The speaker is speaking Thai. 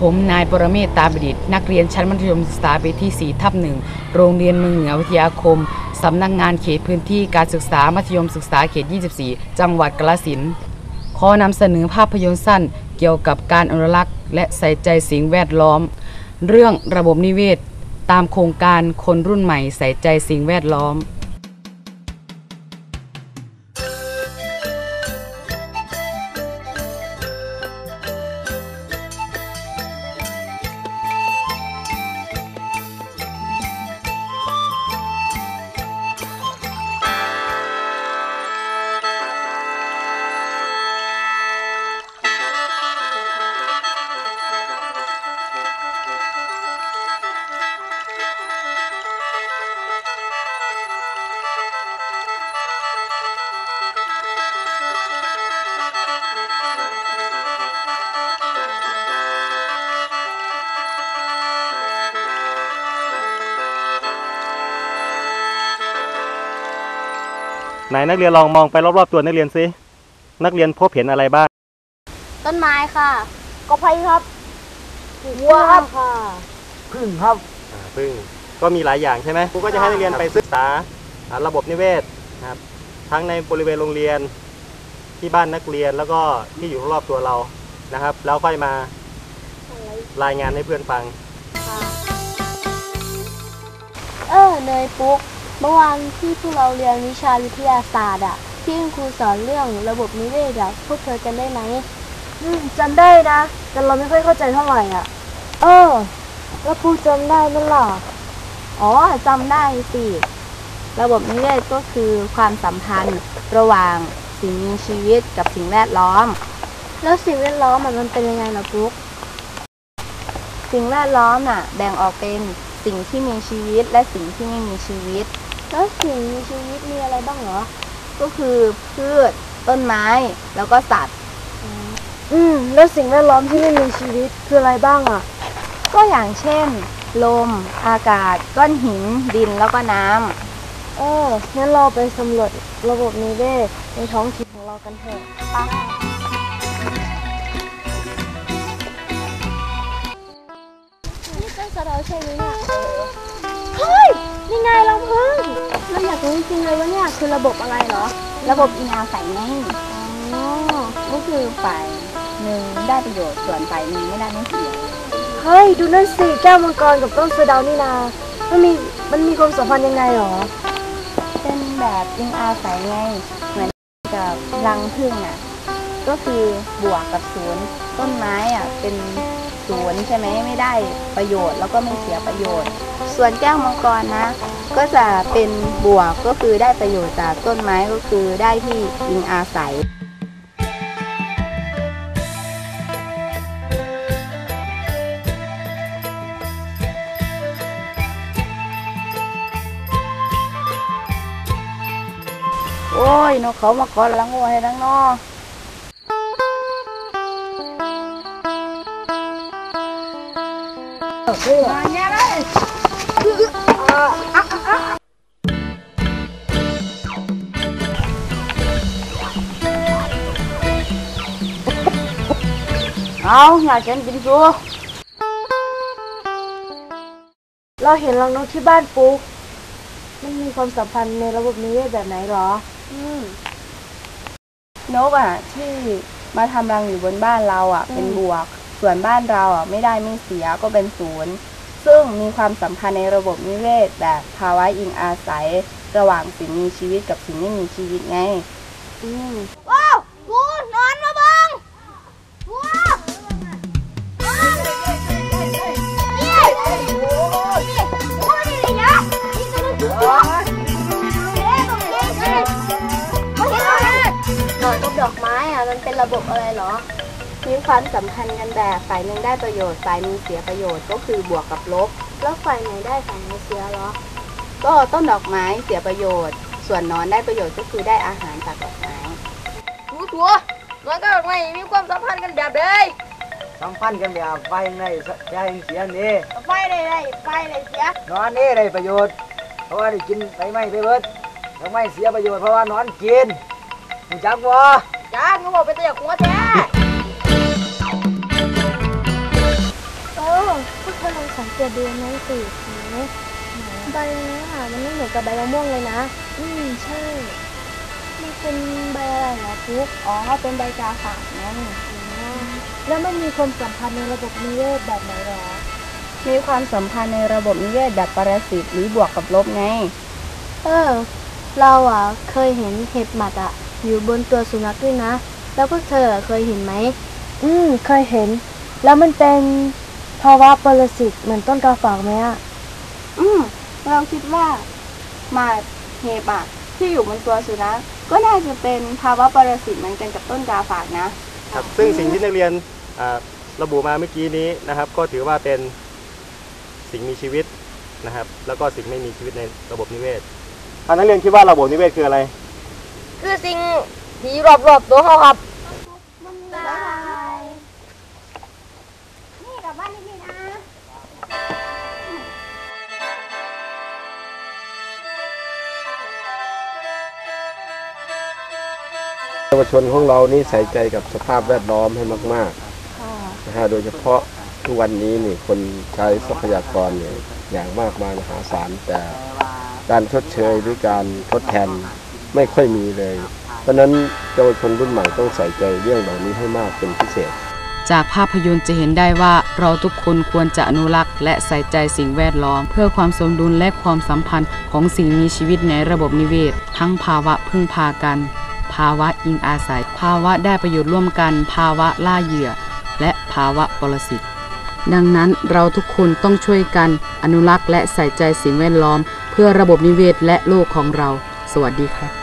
ผมนายปรเมศตาประดิษฐ์นักเรียนชั้นมัธยมศึกษาปีที่ 4 ทับหนึ่งโรงเรียนเมืองเหนือวิทยาคม สำนักงานเขตพื้นที่การศึกษามัธยมศึกษาเขต 24 จังหวัดกาฬสินธุ์ขอนำเสนอภาพยนตร์สั้นเกี่ยวกับการอนุรักษ์ และใส่ใจสิ่งแวดล้อม เรื่องระบบนิเวศ ตามโครงการคนรุ่นใหม่ใส่ใจสิ่งแวดล้อม ไหนนักเรียนลองมองไปรอบๆตัวนักเรียนซินักเรียนพบเห็นอะไรบ้าง ต้นไม้ค่ะก็ไผ่ครับวัวครับพึ่งครับอ่าซึ่งก็มีหลายอย่างใช่ไหมครูก็จะให้นักเรียนไปศึกษาอ่าระบบนิเวศนะครับ ทั้งในบริเวณโรงเรียนที่บ้านนักเรียนแล้วก็ที่อยู่รอบตัวเรานะครับ แล้วค่อยมารายงานให้เพื่อนฟัง เออเนยปุ๊ก เมื่อวานที่พวกเราเรียนวิชาวิทยาศาสตร์อะที่คุณครูสอนเรื่องระบบนิเวศอะพวกเธอจำได้ไหมอืมจำได้นะ แต่เราไม่ค่อยเข้าใจเท่าไหร่อะ เออ แล้วพูดจำได้นั่นล่ะอ๋อจำได้สิ ระบบนิเวศก็คือความสัมพันธ์ระหว่างสิ่งมีชีวิตกับสิ่งแวดล้อม แล้วสิ่งแวดล้อมอะมันเป็นยังไงล่ะปุ๊ก สิ่งแวดล้อมน่ะ แบ่งออกเป็นสิ่งที่มีชีวิตและสิ่งที่ไม่มีชีวิต แล้วสิ่งมีชีวิตมีอะไรบ้างเหรอ ก็คือพืชต้นไม้แล้วก็สัตว์ อืม แล้วสิ่งแวดล้อมที่ไม่มีชีวิตคืออะไรบ้างอะ ก็อย่างเช่น ลม อากาศ ก้อนหิน ดินแล้วก็น้ำเอองั้นเราไปสำรวจระบบนิเวศในท้องถิ่นของเรากันเถอะนี่ต้นสะเดาใช่ไหมเนี่ย เราอยากรู้จริงๆเลยว่าเนี่ยคือระบบอะไรเหรอ ระบบอิงอาศัยไงอ๋อก็คือฝ่ายหนึ่งได้ประโยชน์ส่วนฝ่ายหนึ่งไม่ได้ไม่เสียเฮ้ยดูนั่นสิแก้วมังกรกับต้นสะเดานี่นามันมีมันมีความสัมพันธ์ยังไงหรอ เป็นแบบอิงอาศัยไงเหมือนกับรังผึ้งอะ ก็คือบวกกับศูนย์ต้นไม้อะเป็นศูนย์ใช่ไหมไม่ได้ประโยชน์แล้วก็ไม่เสียประโยชน์ ส่วนแก้วมังกรนะ ก็จะเป็นบวกก็คือได้ประโยชน์จากต้นไม้ก็คือได้ที่อิงอาศัยโอ้ยนกเขามาขอลังวัวให้ทั้งนอเอาอยากกินกินซัวเราเห็นรังนกที่บ้านปุ๊กมันมีความสัมพันธ์ในระบบนิเวศแบบไหนหรอนกอะ ที่มาทำรังอยู่บนบ้านเราอะ เป็นบวก ส่วนบ้านเราอะ ไม่ได้ไม่เสียก็เป็นศูนย์ ซึ่งมีความสัมพันธ์ในระบบนิเวศแบบภาวะอิงอาศัย ระหว่างสิ่งมีชีวิตกับสิ่งไม่มีชีวิตไง อืม ว้า ระบบอะไรเหรอ มีความสัมพันธ์กันแบบฝ่ายหนึ่งได้ประโยชน์ฝ่ายหนึ่งเสียประโยชน์ก็คือบวกกับลบ แล้วฝ่ายไหนได้ฝ่ายไหนเสียเหรอ ก็ต้นดอกไม้เสียประโยชน์ ส่วนหนอนได้ประโยชน์ก็คือได้อาหารจากดอกไม้รู้ตัวน้อยก็ไม่มีความสัมพันธ์กันแบบใดสัมพันธ์กันแบบไฟในใจเสียนี่ไฟได้ได้ไฟได้เสียนอนนี่ได้ประโยชน์ เพราะว่าได้กินใบไม้ไปเบิดดอกไม้เสียประโยชน์เพราะว่านอนกินรู้จักบ่ จ้าก็บอกไปแต่หัวแท้กจะดูหนังสือไหมใบนี้ค่ะมันไม่เหมือนกับใบมะม่วงเลยนะ อืมใช่ มันเป็นใบอะไรเหรอฟุกอ๋อเป็นใบกาฝากไงแล้วมันมีความสัมพันธ์ในระบบนิเวศแบบไหนหรอ มีความสัมพันธ์ในระบบนิเวศแบบปรสิตหรือบวกกับลบไง เออ เราอะเคยเห็นเห็บหมัดอะ อยู่บนตัวสุนัขด้วยนะ แล้วพวกเธอเคยเห็นไหม อืม เคยเห็น แล้วมันเป็นภาวะปรสิตเหมือนต้นกาฝากไหมอะ อืม เราคิดว่าหมาเห็บอะที่อยู่บนตัวสุนัขก็น่าจะเป็นภาวะปรสิตเหมือนกันกับต้นกาฝากนะ ครับซึ่งสิ่งที่นักเรียนอ่าระบุมาเมื่อกี้นี้นะครับ ก็ถือว่าเป็นสิ่งมีชีวิตนะครับ แล้วก็สิ่งไม่มีชีวิตในระบบนิเวศอ่านักเรียนคิดว่าระบบนิเวศคืออะไร คือสิ่งที่รอบๆตัวเขาครับเยาวชนของเรานี่ใส่ใจกับสภาพแวดล้อมให้มากๆนะฮะโดยเฉพาะทุกวันนี้นี่คนใช้ทรัพยากรเนี่ยอย่างมากมายมหาศาลแต่การชดเชยหรือการทดแทน ไม่ค่อยมีเลย เพราะฉะนั้นเยาวชนรุ่นใหม่ต้องใส่ใจเรื่องเหล่านี้ให้มากเป็นพิเศษ จากภาพยนตร์จะเห็นได้ว่าเราทุกคนควรจะอนุรักษ์ และใส่ใจสิ่งแวดล้อม เพื่อความสมดุลและความสัมพันธ์ของสิ่งมีชีวิตในระบบนิเวศ ทั้งภาวะพึ่งพากัน ภาวะอิงอาศัย ภาวะได้ประโยชน์ร่วมกัน ภาวะล่าเหยื่อ และภาวะปรสิตดังนั้นเราทุกคนต้องช่วยกัน อนุรักษ์และใส่ใจสิ่งแวดล้อม เพื่อระบบนิเวศและโลกของเรา สวัสดีครับ